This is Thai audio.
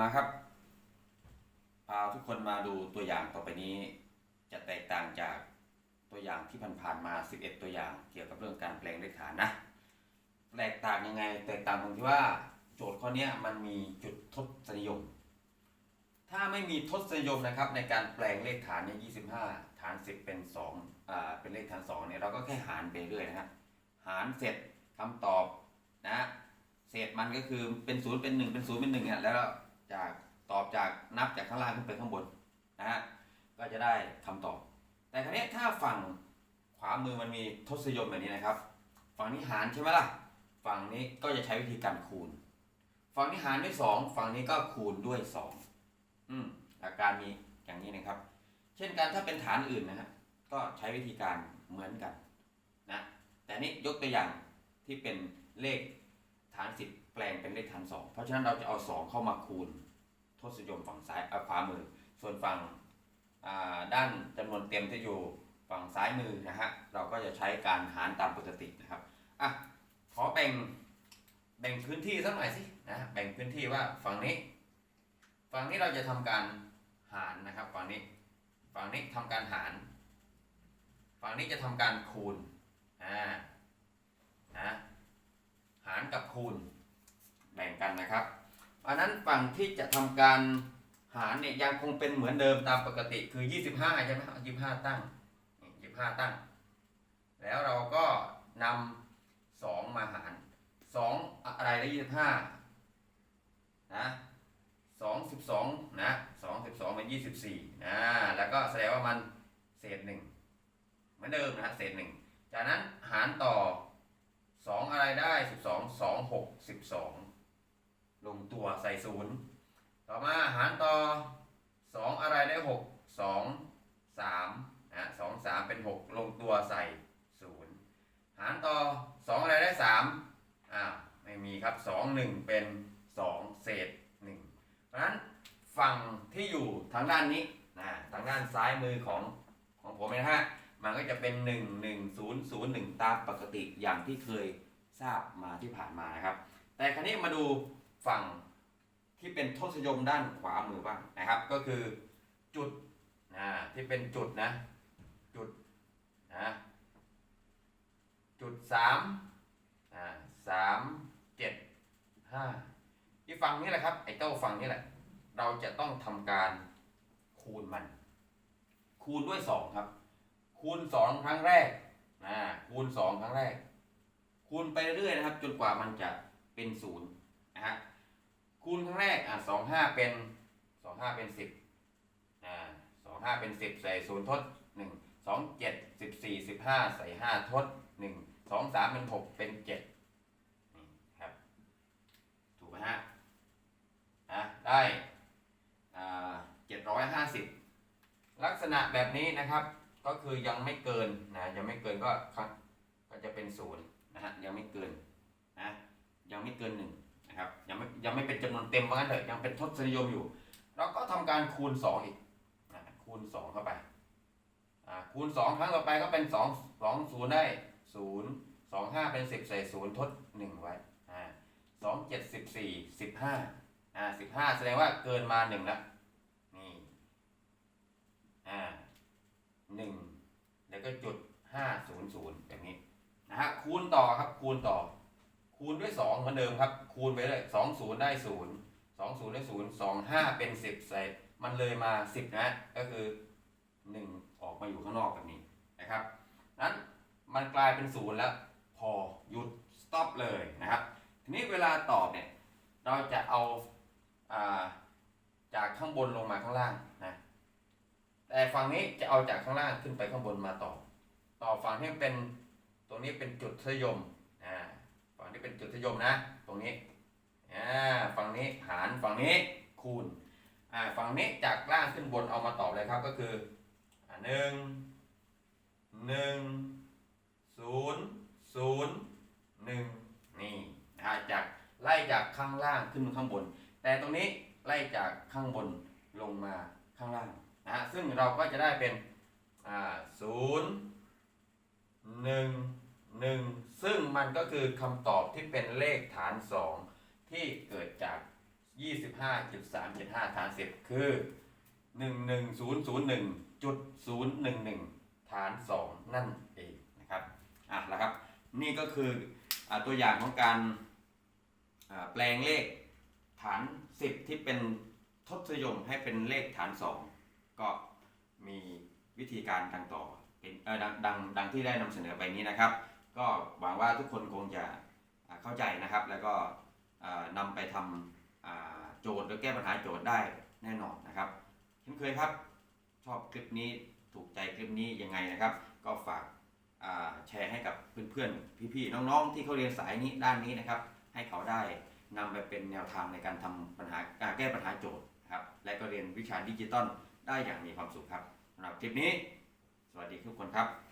มาครับพาทุกคนมาดูตัวอย่างต่อไปนี้ จะแตกต่างจากตัวอย่างที่ผ่านๆมา 11 ตัวอย่างเกี่ยวกับเรื่องการแปลงเลขฐานนะแตกต่างยังไง แตกต่างตรงที่ว่าโจทย์ข้อนี้มันมีจุดทศนิยม ถ้าไม่มีทศนิยมนะครับในการแปลงเลขฐานเนี่ย25 ฐาน 10 เป็น2อ่าเป็นเลขฐาน2เนี่ยเราก็แค่หารไปเรื่อยนะฮะหารเสร็จคำตอบนะเศษมันก็คือเป็นศูนย์เป็นหนึ่งเป็นศูนย์เป็นหนึ่งเนี่ยแล้ว จากตอบจากนับจากข้างล่างขึ้นไปข้างบนนะฮะก็จะได้คำตอบ แต่ครั้นี้ถ้าฝั่งขวามือมันมีทศนิยมแบบนี้นะครับ ฝั่งนี้หารใช่ไหมล่ะ ฝั่งนี้ก็จะใช้วิธีการคูณ ฝั่งนี้หารด้วย 2 ฝั่งนี้ก็คูณด้วย 2 อืมหลักการมีอย่างนี้นะครับ เช่นกันถ้าเป็นฐานอื่นนะฮะก็ใช้วิธีการเหมือนกันนะแต่นี้ยกตัวอย่างที่เป็นเลขฐาน 10 แปลงเป็นเลขฐาน 2 เพราะฉะนั้นเราจะเอา 2 เข้ามาคูณ ทศยมฝั่งซ้ายเอาขวามือ ส่วนฝั่งด้านจำนวนเต็มที่อยู่ฝั่งซ้ายมือนะฮะเราก็จะใช้การหารตามปกตินะครับอะขอแบ่งแบ่งพื้นที่สักหน่อยสินะแบ่งพื้นที่ว่าฝั่งนี้ ฝั่งนี้เราจะทำการหารนะครับฝั่งนี้ฝั่งนี้ทำการหารฝั่งนี้จะทำการคูณอ่านะหารกับคูณแบ่งกันนะครับ อันนั้นฝั่งที่จะทำการหารเนี่ยยังคงเป็นเหมือนเดิมตามปกติคือ 25ใช่ไหมเอา25ตั้งนี่25ตั้ง แล้วเราก็นำ2มาหาร2อะไรได้25นะ2 12นะ2 12เป็น24นะแล้วก็แสดงว่ามันเศษ1เหมือนเดิมนะฮะเศษ1จากนั้นหารต่อ2อะไรได้12 2 6 12 ลงตัวใส่ศูนย์ต่อมาหารต่อ 2 อะไรได้ 6 2 3นะ2 3เป็น 6 ลงตัวใส่ 0 หารต่อ 2 อะไรได้ 3อ้าไม่มีครับ 2 1 เป็น 2 เศษ1เพราะฉะนั้นฝั่งที่อยู่ทางด้านนี้นะทางด้านซ้ายมือของของผมนะฮะมันก็จะเป็น 1 1 0 0 1 ตามปกติอย่างที่เคยทราบมาที่ผ่านมานะครับ แต่ครั้นี้มาดู ฝั่งที่เป็นทศนิยมด้านขวามือบ้างนะครับ ก็คือจุดนะที่เป็นจุดนะจุดนะจุดสามอ่าสามเจ็ดห้าที่ฝั่งนี้แหละครับไอ้เจ้าฝั่งนี้แหละ เราจะต้องทำการคูณมัน คูณด้วยสองครับ คูณสองครั้งแรกนะคูณสองครั้งแรก คูณไปเรื่อยนะครับ จนกว่ามันจะเป็นศูนย์ นะฮะคูณครั้งแรกอะสองห้าเป็นสองห้าเป็นสิบอ่าสองห้าเป็นสิบใส่ศูนย์ทดหนึ่งสองเจ็ดสิบสี่สิบห้าใส่ห้าทดหนึ่งสองสามเป็นหกเป็นเจ็ดนี่ครับ ถูกไหมฮะอะได้อ่าเจ็ดร้อยห้าสิบลักษณะแบบนี้นะครับ ก็คือยังไม่เกินนะยังไม่เกินก็ครับก็จะเป็นศูนย์นะฮะยังไม่เกินนะยังไม่เกินหนึ่ง นะครับยังไม่ยังไม่เป็นจำนวนเต็มว่างั้นเถอะยังเป็นทศนิยมอยู่ เราก็ทำการคูณ 2 อีกคูณ 2 เข้าไปคูณ 2 ครั้งต่อไปก็เป็น 2 2 0 ได้ 0 2 5 เป็น 10 ใส่0ทด 1 ไว้อ่า2 7 14 15อ่า15แสดงว่าเกินมา1แล้วนี่อ่าหนึ่งแล้วก็จุดห้าศูนย์ศูนย์อย่างนี้นะฮะคูณต่อครับคูณต่อ คูณด้วยสองเหมือนเดิมครับ คูณไปเลยสองศูนย์ได้ศูนย์สองศูนย์ได้ศูนย์สองห้าเป็นสิบใส่มันเลยมาสิบนะ ก็คือหนึ่งออกมาอยู่ข้างนอกแบบนี้นะครับ นั้นมันกลายเป็นศูนย์แล้ว พอหยุด stop เลยนะครับ ทีนี้เวลาตอบเนี่ย เราจะเอาอาจากข้างบนลงมาข้างล่างนะแต่ฝั่งนี้จะเอาจากข้างล่างขึ้นไปข้างบนมาต่อ ต่อฝั่งที่เป็นตรงนี้เป็นจุดทศนิยม ที่เป็นจุดทยมนะ ตรงนี้อ่าฝั่งนี้หารฝั่งนี้คูณอ่าฝั่งนี้จากล่างขึ้นบนเอามาตอบเลยครับก็คือหนึ่งหนึ่งศูนย์ศูนย์หนึ่งนี่นะจากไล่จากข้างล่างขึ้นข้างบน แต่ตรงนี้ไล่จากข้างบนลงมาข้างล่างนะฮะซึ่งเราก็จะได้เป็นอ่าศูนย์หนึ่ง หนึ่งซึ่งมันก็คือคำตอบที่เป็นเลขฐานสองที่เกิดจาก 25.375 ฐาน 10 คือ 11001.011 ฐาน 2 นั่นเองนะครับอะแล้วครับ นี่ก็คืออตัวอย่างของการแปลงเลขฐาน 10 ที่เป็นทศนิยมให้เป็นเลขฐาน 2 ก็มีวิธีการดังต่อเป็นเออดังดังดังที่ได้นำเสนอไปนี้นะครับ ก็หวังว่าทุกคนคงจะเข้าใจนะครับ แล้วก็อ่านำไปทำอ่าโจทย์หรือแก้ปัญหาโจทย์ได้แน่นอนนะครับเช่นเคยครับชอบคลิปนี้ถูกใจคลิปนี้ยังไงนะครับ ก็ฝากแชร์ให้กับเพื่อนๆพี่ๆน้องๆ ที่เขาเรียนสายนี้ด้านนี้นะครับ ให้เขาได้นำไปเป็นแนวทางในการทำปัญหาการแก้ปัญหาโจทย์นะครับ และก็เรียนวิชาดิจิตอลได้อย่างมีความสุขครับสำหรับคลิปนี้ สวัสดีทุกคนครับ